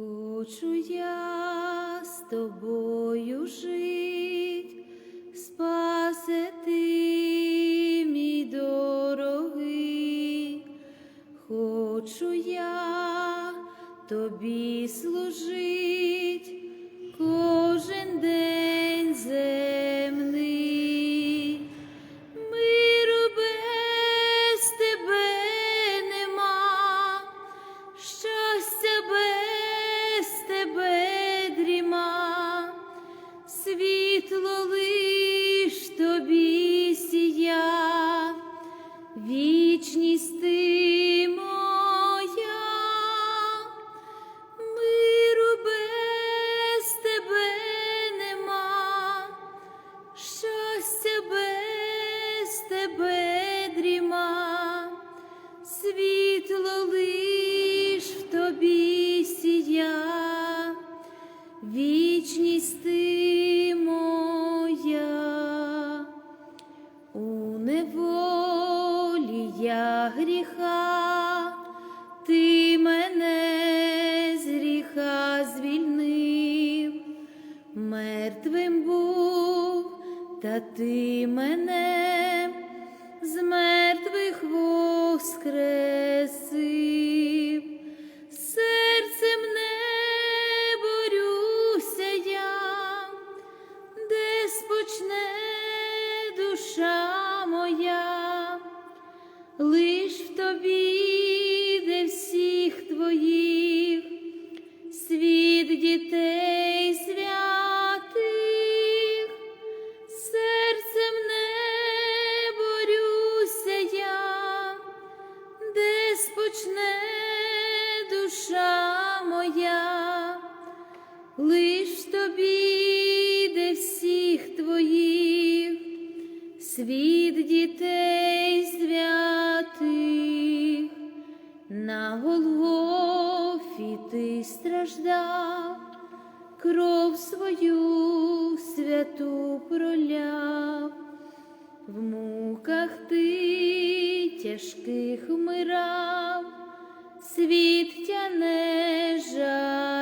Хочу я з тобою жить, спасе ти, мій дорогий, хочу я тобі служить мертвим був, та ти мене з мертвих воскресив, спочне душа моя, лиш тобі, де всіх твоїх, світ дітей святих, на Голгофі ти страждав, кров свою святу проляв, в муках ти тяжких вмирав, світ тя жалів.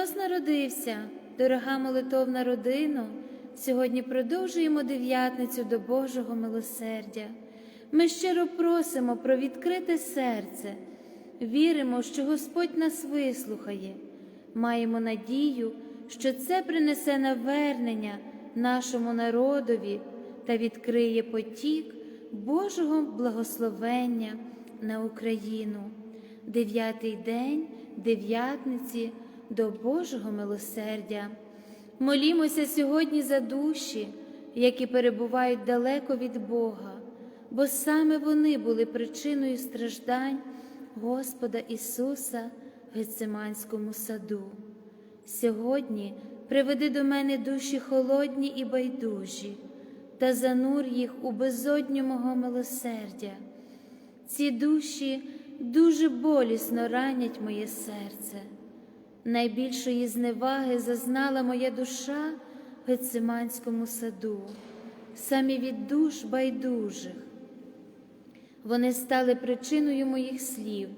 Христос народився, дорога молитовна родино. Сьогодні продовжуємо дев'ятницю до Божого милосердя. Ми щиро просимо про відкрите серце, віримо, що Господь нас вислухає, маємо надію, що це принесе навернення нашому народові та відкриє потік Божого благословення на Україну. Дев'ятий день дев'ятниці до Божого милосердя. Молімося сьогодні за душі, які перебувають далеко від Бога, бо саме вони були причиною страждань Господа Ісуса в Гециманському саду. Сьогодні приведи до мене душі холодні і байдужі, та занур їх у безодню мого милосердя. Ці душі дуже болісно ранять моє серце. Найбільшої зневаги зазнала моя душа в Гециманському саду, самі від душ байдужих. Вони стали причиною моїх слів.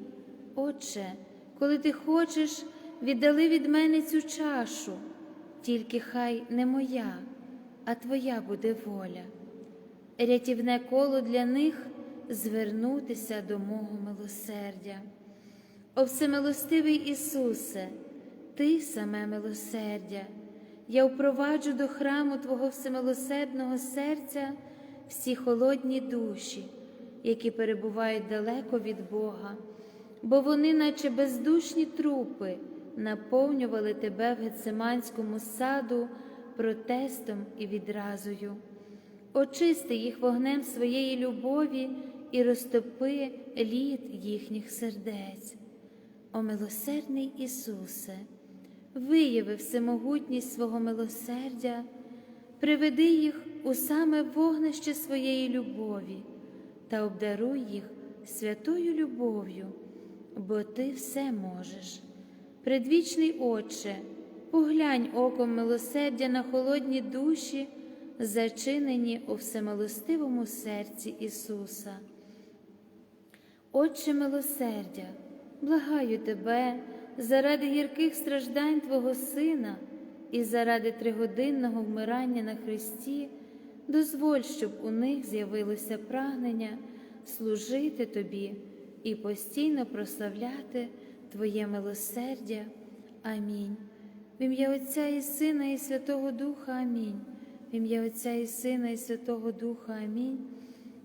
Отче, коли ти хочеш, віддали від мене цю чашу, тільки хай не моя, а твоя буде воля. Рятівне коло для них звернутися до мого милосердя. О всемилостивий Ісусе, Ти саме милосердя, я впроваджу до храму Твого всемилосердного серця всі холодні душі, які перебувають далеко від Бога, бо вони, наче бездушні трупи, наповнювали тебе в Гециманському саду протестом і відразою. Очисти їх вогнем своєї любові і розтопи лід їхніх сердець. О милосердний Ісусе, вияви всемогутність свого милосердя, приведи їх у саме вогнище своєї любові та обдаруй їх святою любов'ю, бо Ти все можеш. Предвічний Отче, поглянь оком милосердя на холодні душі, зачинені у всемилостивому серці Ісуса. Отче милосердя, благаю Тебе заради гірких страждань Твого Сина і заради тригодинного вмирання на Христі, дозволь, щоб у них з'явилося прагнення служити Тобі і постійно прославляти Твоє милосердя. Амінь. В ім'я Отця і Сина, і Святого Духа Амінь. В ім'я Отця і Сина, і Святого Духа Амінь.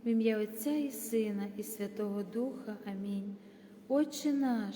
В ім'я Отця і Сина, і Святого Духа Амінь. Отче наш,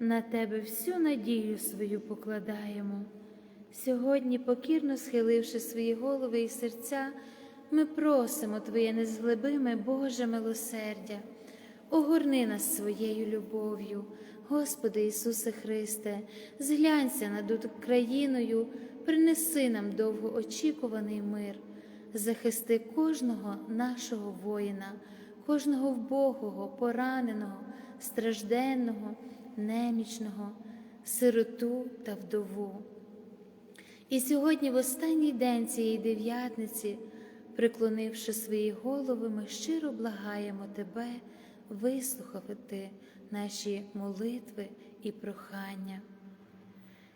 на Тебе всю надію свою покладаємо. Сьогодні, покірно схиливши свої голови і серця, ми просимо Твоє незглибиме Боже милосердя, огорни нас своєю любов'ю, Господи Ісусе Христе, зглянься над Україною, принеси нам довгоочікуваний мир, захисти кожного нашого воїна, кожного вбогого, пораненого, стражденного, немічного, сироту та вдову. І сьогодні, в останній день цієї дев'ятниці, приклонивши свої голови, ми щиро благаємо Тебе вислухати наші молитви і прохання.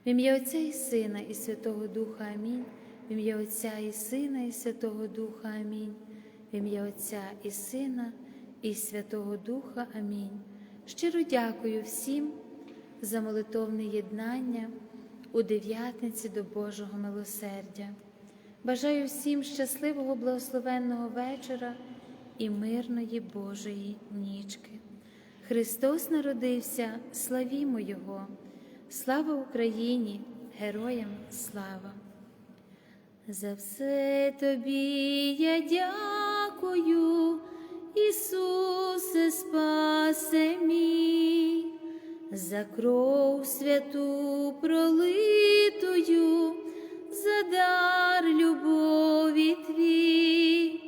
В ім'я Отця і Сина, і Святого Духа Амінь. В ім'я Отця і Сина, і Святого Духа Амінь. В ім'я Отця і Сина, і Святого Духа Амінь. Щиро дякую всім за молитовне єднання у дев'ятниці до Божого милосердя. Бажаю всім щасливого благословенного вечора і мирної Божої нічки. Христос народився, славімо Його! Слава Україні, героям слава! За все тобі я дякую, Ісусе, спасе мій, за кров святу пролитою, за дар любові твій.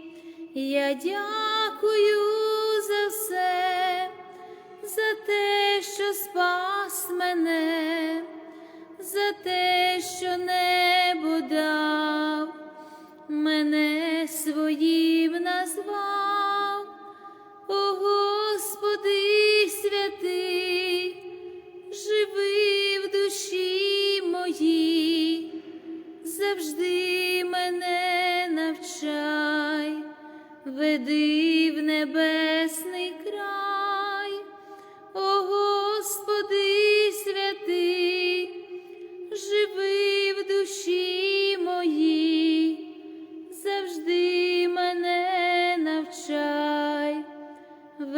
Я дякую за все, за те, що спас мене, за те, що небо дав, мене своїм назвав, Господи святий, живи в душі моїй, завжди мене навчай, веди в небесний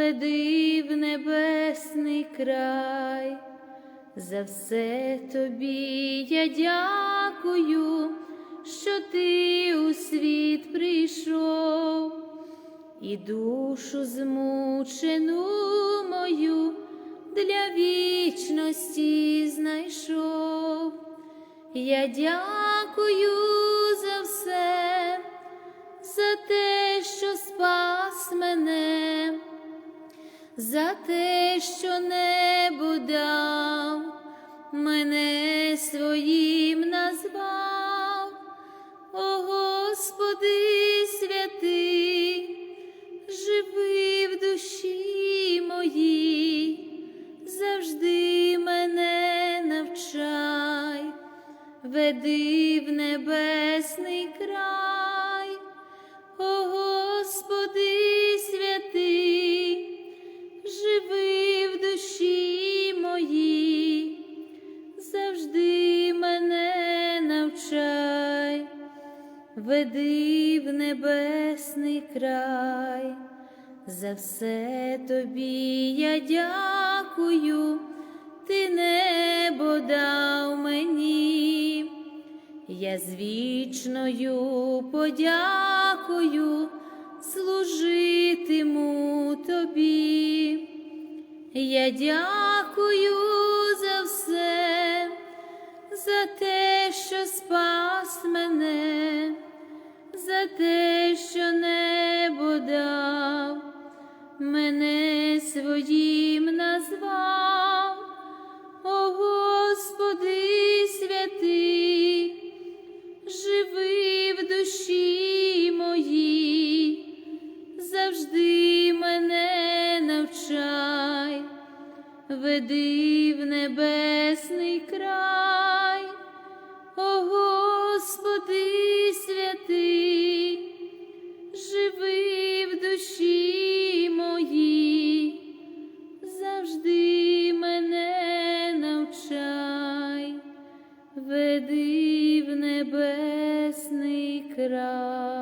веди в небесний край. За все тобі я дякую, що ти у світ прийшов, і душу змучену мою для вічності знайшов. Я дякую за все, за те, що спас мене за те, що не будав мене своїм назвав, все тобі я дякую, ти небо дав мені, я з вічною подякою служитиму тобі. Я дякую за все, за те, що спас мене, за те, що небо дав, мене своїм назвав, о Господи святий, живи в душі моїй, завжди мене навчай, веди в небесний край, веди в небесний край.